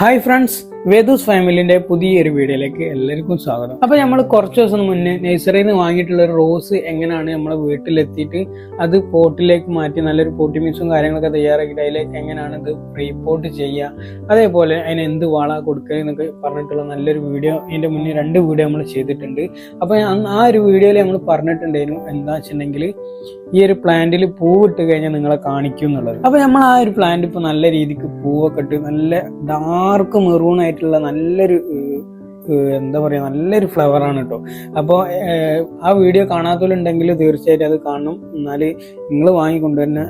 Hi friends വേദൂസ് ഫാമിലിന്റെ പുതിയൊരു വീഡിയോയിലേക്ക് എല്ലാവർക്കും സ്വാഗതം. അപ്പൊ നമ്മൾ കുറച്ച് ദിവസം മുന്നേ നഴ്സറിയിൽ നിന്ന് വാങ്ങിയിട്ടുള്ള ഒരു റോസ് എങ്ങനെയാണ് നമ്മളെ വീട്ടിലെത്തിയിട്ട് അത് പോട്ടിലേക്ക് മാറ്റി നല്ലൊരു പോട്ടി മിക്സും കാര്യങ്ങളൊക്കെ തയ്യാറാക്കിയിട്ട് അതിലേക്ക് എങ്ങനെയാണ് ഇത് റീപോർട്ട് ചെയ്യുക അതേപോലെ അതിന് എന്ത് വള കൊടുക്കുക എന്നൊക്കെ പറഞ്ഞിട്ടുള്ള നല്ലൊരു വീഡിയോ ഇതിന്റെ മുന്നേ രണ്ട് വീഡിയോ നമ്മൾ ചെയ്തിട്ടുണ്ട്. അപ്പൊ ആ ഒരു വീഡിയോയിൽ നമ്മൾ പറഞ്ഞിട്ടുണ്ടായിരുന്നു എന്താ വെച്ചിട്ടുണ്ടെങ്കിൽ ഈ ഒരു പ്ലാന്റിൽ പൂവിട്ട് കഴിഞ്ഞാൽ നിങ്ങളെ കാണിക്കും എന്നുള്ളത്. അപ്പൊ നമ്മൾ ആ ഒരു പ്ലാന്റ് ഇപ്പൊ നല്ല രീതിക്ക് പൂവൊക്കെ ഇട്ട് നല്ല ഡാർക്ക് മെറൂൺ ആയിട്ടുള്ള നല്ലൊരു എന്താ പറയാ നല്ലൊരു ഫ്ലവർ ആണ് കേട്ടോ അപ്പോൾ ആ വീഡിയോ കാണാത്തവരുണ്ടെങ്കിൽ തീർച്ചയായിട്ടും അത് കാണണം എന്നാൽ നിങ്ങൾ വാങ്ങിക്കൊണ്ടുവരുന്ന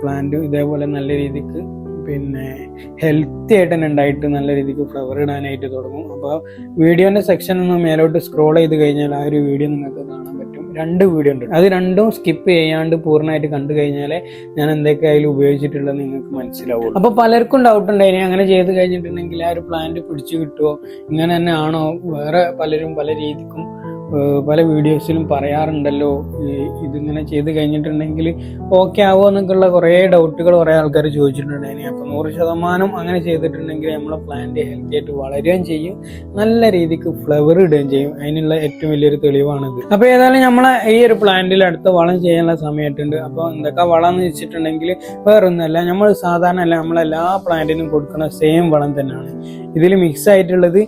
പ്ലാന്റ് ഇതേപോലെ നല്ല രീതിക്ക് പിന്നെ ഹെൽത്തി ആയിട്ട് തന്നെ ഉണ്ടായിട്ട് നല്ല രീതിക്ക് ഫ്ലവർ ഇടാനായിട്ട് തുടങ്ങും. അപ്പോൾ വീഡിയോന്റെ സെക്ഷൻ ഒന്ന് മേലോട്ട് സ്ക്രോൾ ചെയ്ത് കഴിഞ്ഞാൽ ആ ഒരു വീഡിയോ നിങ്ങൾക്ക് കാണാൻ പറ്റും. രണ്ട് വീഡിയോ ഉണ്ട്. അത് രണ്ടും സ്കിപ്പ് ചെയ്യാണ്ട് പൂർണമായിട്ട് കണ്ടു കഴിഞ്ഞാൽ ഞാൻ എന്തൊക്കെ അതിൽ ഉപയോഗിച്ചിട്ടുള്ളത് നിങ്ങൾക്ക് മനസ്സിലാവും അപ്പൊ പലർക്കും ഡൗട്ട് ഉണ്ടായിരുന്നു അങ്ങനെ ചെയ്ത് കഴിഞ്ഞിട്ടുണ്ടെങ്കിൽ ആ ഒരു പ്ലാന്റ് പിടിച്ചു കിട്ടുമോ ഇങ്ങനെ തന്നെ ആണോ? വേറെ പലരും പല രീതിക്കും പല വീഡിയോസിലും പറയാറുണ്ടല്ലോ ഇതിങ്ങനെ ചെയ്ത് കഴിഞ്ഞിട്ടുണ്ടെങ്കിൽ ഓക്കെ ആവോ എന്നൊക്കെയുള്ള കുറേ ഡൗട്ടുകൾ കുറേ ആൾക്കാർ ചോദിച്ചിട്ടുണ്ടായിരുന്നു അപ്പം നൂറ് ശതമാനം അങ്ങനെ ചെയ്തിട്ടുണ്ടെങ്കിൽ നമ്മളെ പ്ലാന്റ് ഹെൽത്തി ആയിട്ട് വളരുകയും ചെയ്യും. നല്ല രീതിക്ക് ഫ്ലവർ ഇടുകയും ചെയ്യും. അതിനുള്ള ഏറ്റവും വലിയൊരു തെളിവാണിത്. അപ്പോൾ ഏതായാലും നമ്മളെ ഈ ഒരു പ്ലാന്റിൽ അടുത്ത വളം ചെയ്യാനുള്ള സമയത്തുണ്ട്. അപ്പോൾ എന്തൊക്കെ വളം എന്ന് വെച്ചിട്ടുണ്ടെങ്കിൽ വേറൊന്നുമല്ല നമ്മൾ സാധാരണ അല്ല നമ്മളെല്ലാ പ്ലാന്റിനും കൊടുക്കുന്ന സെയിം വളം തന്നെയാണ്. ഇതിൽ മിക്സ് ആയിട്ടുള്ളത്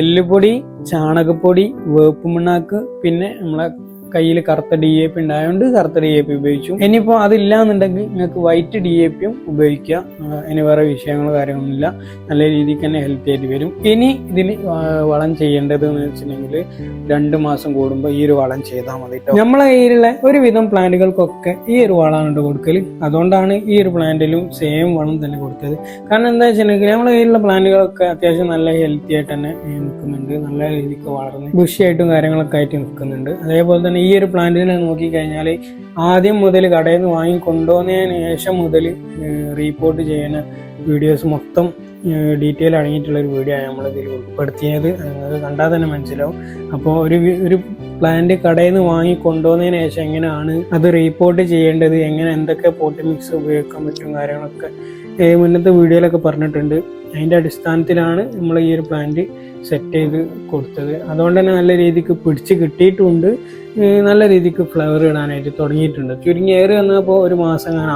എല്ലുപൊടി ചാണകപ്പൊടി വേപ്പ് മണ്ണാക്ക് പിന്നെ നമ്മളെ കയ്യിൽ കറുത്ത ഡി എ പി ഉണ്ടായതുകൊണ്ട് കറുത്ത ഡി എ പി ഉപയോഗിച്ചു. ഇനിയിപ്പോൾ അതില്ല എന്നുണ്ടെങ്കിൽ നിങ്ങൾക്ക് വൈറ്റ് ഡി എ പിയും ഉപയോഗിക്കുക ഇനി വേറെ വിഷയങ്ങളോ കാര്യങ്ങളൊന്നുമില്ല നല്ല രീതിക്ക് തന്നെ ഹെൽത്തി ആയിട്ട് വരും. ഇനി ഇതിന് വളം ചെയ്യേണ്ടത് എന്ന് വെച്ചിട്ടുണ്ടെങ്കിൽ രണ്ട് മാസം കൂടുമ്പോൾ ഈ ഒരു വളം ചെയ്താൽ മതി. നമ്മളെ കയ്യിലുള്ള ഒരുവിധം പ്ലാന്റുകൾക്കൊക്കെ ഈ ഒരു വളമാണ് കൊടുക്കൽ അതുകൊണ്ടാണ് ഈ ഒരു പ്ലാന്റിലും സെയിം വളം തന്നെ കൊടുത്തത്. കാരണം എന്താ വെച്ചിട്ടുണ്ടെങ്കിൽ നമ്മളെ കയ്യിലുള്ള പ്ലാന്റുകളൊക്കെ അത്യാവശ്യം നല്ല ഹെൽത്തി ആയിട്ട് തന്നെ നിൽക്കുന്നുണ്ട് നല്ല രീതിക്ക് വളർന്ന് ബുഷിയായിട്ടും കാര്യങ്ങളൊക്കെ ആയിട്ട് നിൽക്കുന്നുണ്ട് അതേപോലെ തന്നെ ഈ ഒരു പ്ലാന്റിനെ നോക്കിക്കഴിഞ്ഞാൽ ആദ്യം മുതൽ കടയിൽ നിന്ന് വാങ്ങി ശേഷം മുതൽ റീപ്പോർട്ട് ചെയ്യുന്ന വീഡിയോസ് മൊത്തം ഡീറ്റെയിൽ അടങ്ങിയിട്ടുള്ള ഒരു വീഡിയോ ആണ് നമ്മളിതിൽ ഉൾപ്പെടുത്തിയത്. അത് കണ്ടാൽ തന്നെ മനസ്സിലാവും. അപ്പോൾ ഒരു ഒരു പ്ലാന്റ് കടയിൽ നിന്ന് വാങ്ങി ശേഷം എങ്ങനെയാണ് അത് റീപ്പോർട്ട് ചെയ്യേണ്ടത്? എങ്ങനെ എന്തൊക്കെ പോട്ടി മിക്സ് ഉപയോഗിക്കാൻ പറ്റും? കാര്യങ്ങളൊക്കെ മുന്നത്തെ വീഡിയോയിലൊക്കെ പറഞ്ഞിട്ടുണ്ട്. അതിന്റെ അടിസ്ഥാനത്തിലാണ് നമ്മൾ ഈ ഒരു പ്ലാന്റ് സെറ്റ് ചെയ്ത് കൊടുത്തത്. അതുകൊണ്ട് തന്നെ നല്ല രീതിക്ക് പിടിച്ച് കിട്ടിയിട്ടുമുണ്ട് നല്ല രീതിക്ക് ഫ്ലവർ ഇടാനായിട്ട് തുടങ്ങിയിട്ടുണ്ട്. ചുരുങ്ങി ഏറി വന്നപ്പോൾ ഒരു മാസം അങ്ങനെ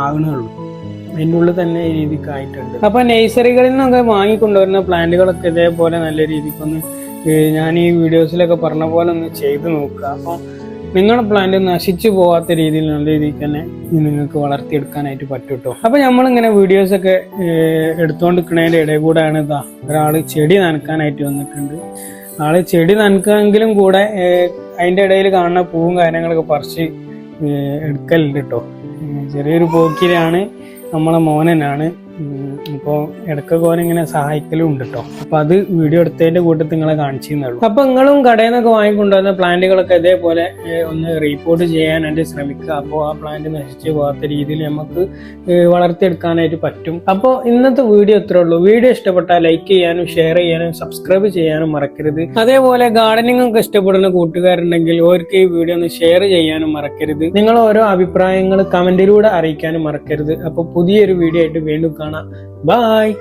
അതിന്റെ ഉള്ളിൽ തന്നെ ഈ രീതിക്ക് ആയിട്ടുണ്ട്. അപ്പോൾ നഴ്സറികളിൽ നിന്നൊക്കെ വാങ്ങിക്കൊണ്ടുവരുന്ന പ്ലാന്റുകളൊക്കെ ഇതേപോലെ നല്ല രീതിക്കൊന്ന് ഞാൻ ഈ വീഡിയോസിലൊക്കെ പറഞ്ഞ പോലെ ഒന്ന് ചെയ്ത് നോക്കുക. അപ്പം നിങ്ങളുടെ പ്ലാന്റ് നശിച്ചു പോവാത്ത രീതിയിൽ നല്ല രീതിയിൽ തന്നെ നിങ്ങൾക്ക് വളർത്തിയെടുക്കാനായിട്ട് പറ്റും കേട്ടോ അപ്പൊ നമ്മളിങ്ങനെ വീഡിയോസ് ഒക്കെ നിൽക്കുന്നതിന്റെ ഇടയിൽ കൂടെയാണ് ഇതാ ഒരാൾ ചെടി നനക്കാനായിട്ട് വന്നിട്ടുണ്ട്. ആൾ ചെടി നനക്കാമെങ്കിലും കൂടെ അതിന്റെ ഇടയിൽ കാണുന്ന പൂവും കാര്യങ്ങളൊക്കെ പറിച്ച് എടുക്കലുണ്ട് കേട്ടോ ചെറിയൊരു പോക്കിലാണ് നമ്മളെ മോനനാണ്. ഇപ്പോൾ ഇടയ്ക്കൊക്കെ ഓൻ ഇങ്ങനെ സഹായിക്കലും ഉണ്ട് കേട്ടോ അപ്പൊ അത് വീഡിയോ എടുത്തതിന്റെ കൂട്ടത്തിൽ നിങ്ങളെ കാണിച്ചിരുന്നുള്ളൂ അപ്പൊ നിങ്ങളും കടയിൽ നിന്നൊക്കെ വാങ്ങിക്കൊണ്ടുവന്ന പ്ലാന്റുകളൊക്കെ ഇതേപോലെ ഒന്ന് റീപോർട്ട് ചെയ്യാനായിട്ട് ശ്രമിക്കുക. അപ്പോൾ ആ പ്ലാന്റ് നശിച്ച് പോകാത്ത രീതിയിൽ നമുക്ക് വളർത്തിയെടുക്കാനായിട്ട് പറ്റും. അപ്പോൾ ഇന്നത്തെ വീഡിയോ ഇത്രേ ഉള്ളൂ. വീഡിയോ ഇഷ്ടപ്പെട്ടാൽ ലൈക്ക് ചെയ്യാനും ഷെയർ ചെയ്യാനും സബ്സ്ക്രൈബ് ചെയ്യാനും മറക്കരുത്. അതേപോലെ ഗാർഡനിങ് ഒക്കെ ഇഷ്ടപ്പെടുന്ന കൂട്ടുകാരുണ്ടെങ്കിൽ അവർക്ക് ഈ വീഡിയോ ഒന്ന് ഷെയർ ചെയ്യാനും മറക്കരുത്. നിങ്ങൾ ഓരോ അഭിപ്രായങ്ങൾ കമന്റിലൂടെ അറിയിക്കാനും മറക്കരുത്. അപ്പോൾ പുതിയൊരു വീഡിയോ ആയിട്ട് വീണ്ടും കാണാം ബായ്